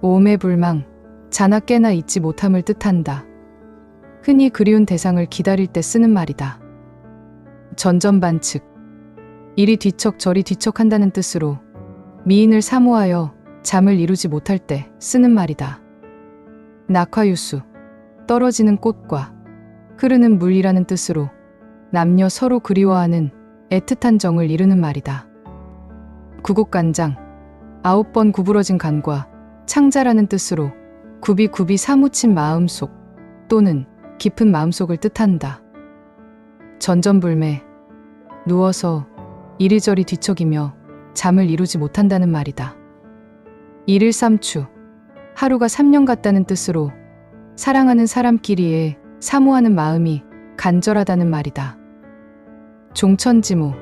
오매불망, 자나 깨나 잊지 못함을 뜻한다. 흔히 그리운 대상을 기다릴 때 쓰는 말이다. 전전반측. 이리 뒤척 저리 뒤척 한다는 뜻으로 미인을 사모하여 잠을 이루지 못할 때 쓰는 말이다. 낙화유수. 떨어지는 꽃과 흐르는 물이라는 뜻으로 남녀 서로 그리워하는 애틋한 정을 이루는 말이다. 구곡간장. 아홉 번 구부러진 간과 창자라는 뜻으로 굽이 굽이 사무친 마음속 또는 깊은 마음속을 뜻한다. 전전불매. 누워서 이리저리 뒤척이며 잠을 이루지 못한다는 말이다. 일일 삼추. 하루가 3년 같다는 뜻으로 사랑하는 사람끼리의 사모하는 마음이 간절하다는 말이다. 종천지무.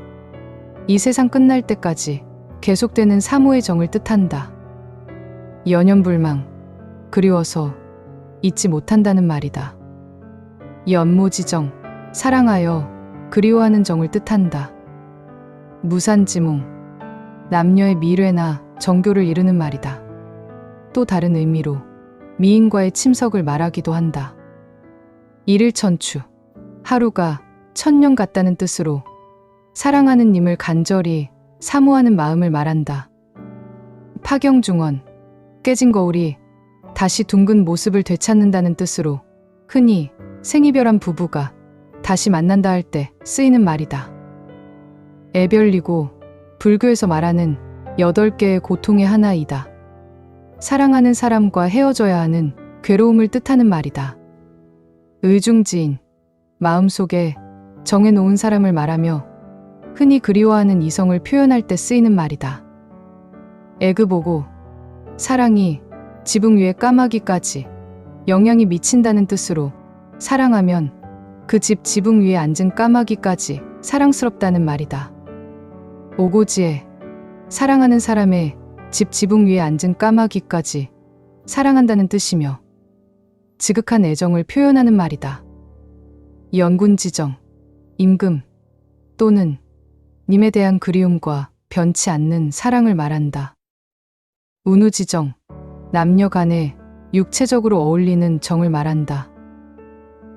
이 세상 끝날 때까지 계속되는 사모의 정을 뜻한다. 연연불망. 그리워서 잊지 못한다는 말이다. 연모지정. 사랑하여 그리워하는 정을 뜻한다. 무산지몽. 남녀의 미래나 정교를 이루는 말이다. 또 다른 의미로 미인과의 침석을 말하기도 한다. 일일 천추. 하루가 천년 같다는 뜻으로 사랑하는 님을 간절히 사모하는 마음을 말한다. 파경중원. 깨진 거울이 다시 둥근 모습을 되찾는다는 뜻으로 흔히 생이별한 부부가 다시 만난다 할 때 쓰이는 말이다. 애별리고 불교에서 말하는 여덟 개의 고통의 하나이다. 사랑하는 사람과 헤어져야 하는 괴로움을 뜻하는 말이다. 의중지인, 마음속에 정해놓은 사람을 말하며 흔히 그리워하는 이성을 표현할 때 쓰이는 말이다. 애그보고, 사랑이 지붕 위에 까마귀까지 영향이 미친다는 뜻으로 사랑하면 그 집 지붕 위에 앉은 까마귀까지 사랑스럽다는 말이다. 오고지에 사랑하는 사람의 집 지붕 위에 앉은 까마귀까지 사랑한다는 뜻이며 지극한 애정을 표현하는 말이다. 연군 지정, 임금 또는 님에 대한 그리움과 변치 않는 사랑을 말한다. 운우지정, 남녀 간에 육체적으로 어울리는 정을 말한다.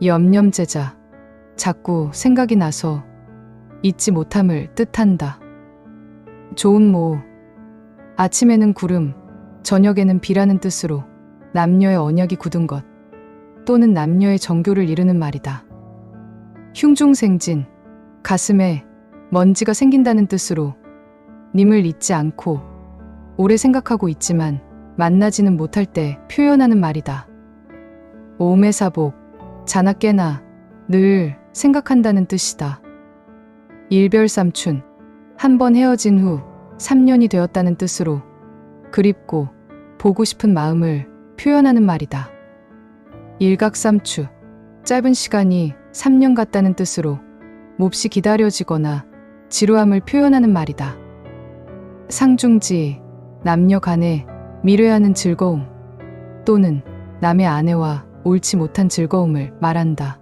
염념제자, 자꾸 생각이 나서 잊지 못함을 뜻한다. 좋은 모, 아침에는 구름, 저녁에는 비라는 뜻으로 남녀의 언약이 굳은 것 또는 남녀의 정교를 이루는 말이다. 흉중생진, 가슴에 먼지가 생긴다는 뜻으로 님을 잊지 않고 오래 생각하고 있지만 만나지는 못할 때 표현하는 말이다. 오매사복, 자나 깨나 늘 생각한다는 뜻이다. 일별 삼춘, 한 번 헤어진 후 3년이 되었다는 뜻으로 그립고 보고 싶은 마음을 표현하는 말이다. 일각삼추, 짧은 시간이 3년 같다는 뜻으로 몹시 기다려지거나 지루함을 표현하는 말이다. 상중지, 남녀 간에 미래하는 즐거움 또는 남의 아내와 옳지 못한 즐거움을 말한다.